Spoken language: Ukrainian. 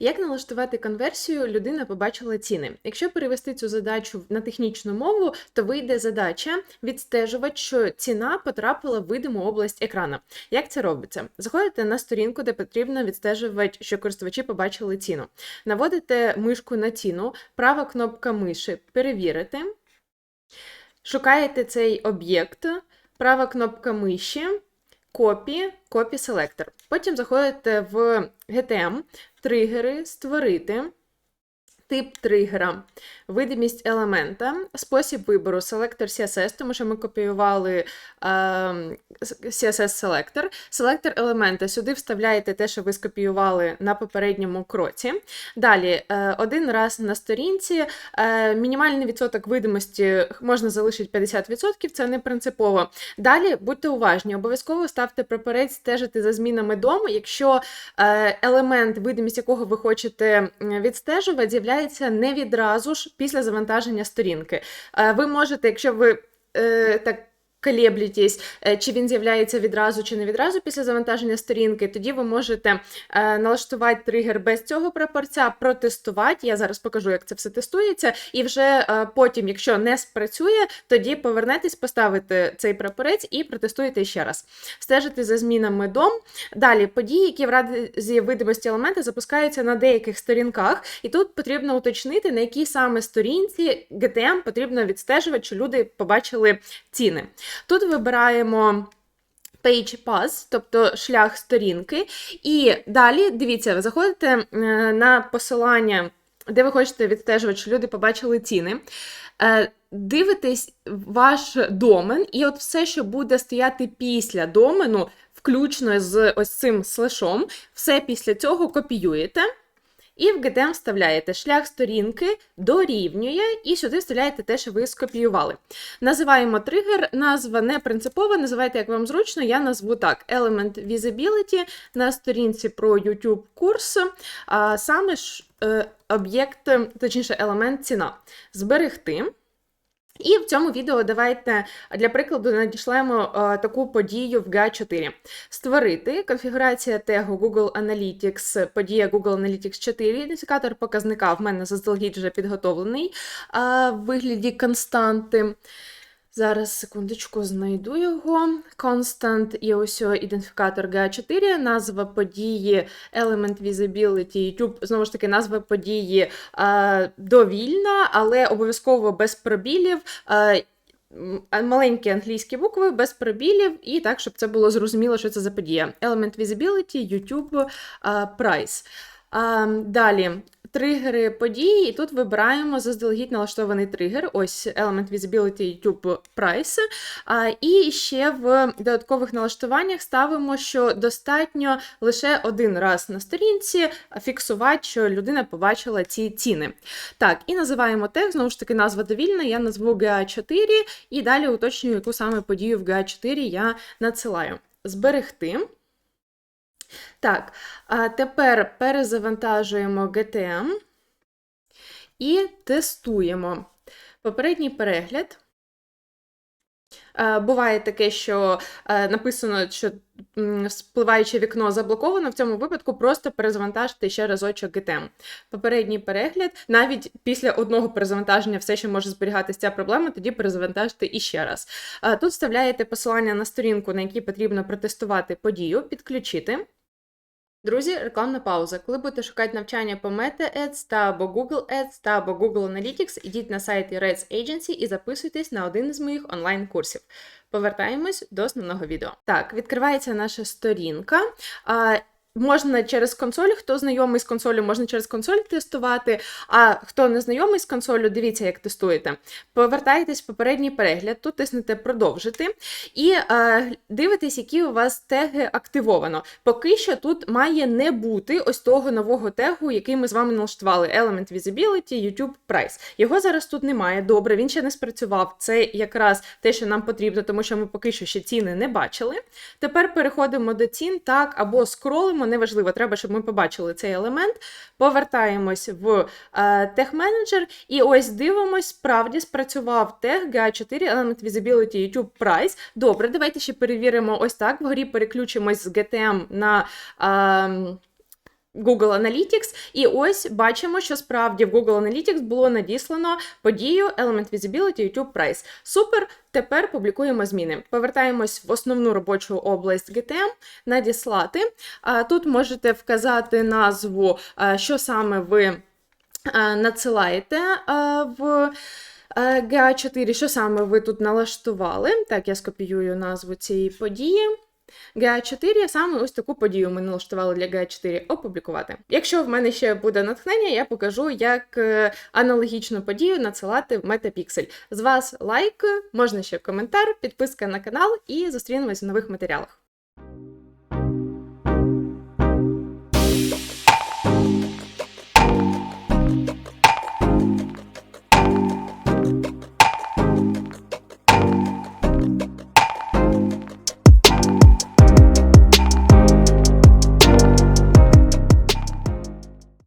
Як налаштувати конверсію, людина побачила ціни. Якщо перевести цю задачу на технічну мову, то вийде задача відстежувати, що ціна потрапила в видиму область екрана. Як це робиться? Заходите на сторінку, де потрібно відстежувати, що користувачі побачили ціну. Наводите мишку на ціну, права кнопка миші перевірити. Шукаєте цей об'єкт, права кнопка миші, копі, копі селектор. Потім заходите в GTM, тригери, створити, тип тригера, видимість елемента, спосіб вибору селектор CSS, тому що ми копіювали е, CSS селектор. Селектор елемента. Сюди вставляєте те, що ви скопіювали на попередньому кроці. Далі, е, один раз на сторінці, е, мінімальний відсоток видимості можна залишити 50%, це не принципово. Далі будьте уважні, обов'язково ставте прапорець стежити за змінами дому, якщо е, елемент, видимість якого ви хочете відстежувати, з'являється не відразу ж після завантаження сторінки. Е, Ви можете, якщо ви е, так. Колеблітесь, е, чи він з'являється відразу чи не відразу після завантаження сторінки, тоді ви можете е, налаштувати тригер без цього прапорця, протестувати. Я зараз покажу, як це все тестується, і вже е, потім, якщо не спрацює, тоді повернетесь, поставите цей прапорець і протестуєте ще раз. Стежите за змінами дом. Далі події, які в разі видимості елемента запускаються на деяких сторінках, і тут потрібно уточнити, на якій саме сторінці GTM потрібно відстежувати, що люди побачили ціни. Тут вибираємо Page Path, тобто шлях сторінки. І далі, дивіться, ви заходите е, на посилання, де ви хочете відстежувати, що люди побачили ціни. Е, Дивитесь ваш домен, і от все, що буде стояти після домену, включно з ось цим слешом, все після цього копіюєте. І в GTM вставляєте шлях сторінки, дорівнює, і сюди вставляєте те, що ви скопіювали. Називаємо тригер, назва не принципова, називайте, як вам зручно, я назву так: Element Visibility на сторінці про YouTube курс, а саме ж е, об'єкт, точніше, елемент ціна. Зберегти. І в цьому відео давайте для прикладу надішлемо е, таку подію в GA4. Створити конфігурація тегу Google Analytics, подія Google Analytics 4, ідентифікатор показника в мене заздалегідь вже підготовлений е, в вигляді константи. Зараз, секундочку, знайду його. Constant і ось ідентифікатор GA4, назва події Element Visibility, YouTube, знову ж таки, назва події е, довільна, але обов'язково без пробілів. Е, Маленькі англійські букви без пробілів, і так, щоб це було зрозуміло, що це за подія. Element Visibility, YouTube, е, Price. А, далі тригери події, і тут вибираємо заздалегідь налаштований тригер. Ось Element Visibility YouTube Price. А, і ще в додаткових налаштуваннях ставимо, що достатньо лише один раз на сторінці фіксувати, що людина побачила ці ціни. Так, і називаємо тег, знову ж таки, назва довільна, я назву GA4, і далі уточнюю, яку саме подію в GA4 я надсилаю. Зберегти. Так, тепер перезавантажуємо GTM і тестуємо. Попередній перегляд. Е, Буває таке, що е, написано, що спливаюче вікно заблоковано. В цьому випадку просто перезавантажити ще разочок GTM. Попередній перегляд, навіть після одного перезавантаження все ще може зберігатися ця проблема, тоді перезавантажити іще раз. Е, Тут вставляєте посилання на сторінку, на якій потрібно протестувати подію, підключити. Друзі, рекламна пауза. Коли будете шукати навчання по Meta Ads та або Google Ads та або Google Analytics, ідіть на сайт Reds Agency і записуйтесь на один з моїх онлайн-курсів. Повертаємось до основного відео. Так, відкривається наша сторінка. Можна через консоль, хто знайомий з консолю, можна через консоль тестувати. А хто не знайомий з консолю, дивіться, як тестуєте. Повертаєтесь в попередній перегляд, тут тиснете продовжити і е, дивитесь, які у вас теги активовано. Поки що тут має не бути ось того нового тегу, який ми з вами налаштували: Element Visibility, YouTube Price. Його зараз тут немає. Добре, він ще не спрацював. Це якраз те, що нам потрібно, тому що ми поки що ще ціни не бачили. Тепер переходимо до цін, так, або скролимо, неважливо, треба, щоб ми побачили цей елемент. Повертаємось в е, тег-менеджер, і ось дивимось, справді спрацював тег GA4 Element Visibility YouTube Price. Добре, давайте ще перевіримо ось так. Вгорі переключимось з GTM на. Google Analytics, і ось бачимо, що справді в Google Analytics було надіслано подію Element Visibility YouTube Price. Супер. Тепер публікуємо зміни. Повертаємось в основну робочу область GTM, надіслати. Тут можете вказати назву, що саме ви надсилаєте в. е, GA4, що саме ви тут налаштували? Так, я скопіюю назву цієї події. GA4, саме ось таку подію ми налаштували для ГА4 опублікувати. Якщо в мене ще буде натхнення, я покажу, як е, аналогічну подію надсилати в Metapixel. З вас лайк, можна ще коментар, підписка на канал і зустрінемось в нових матеріалах.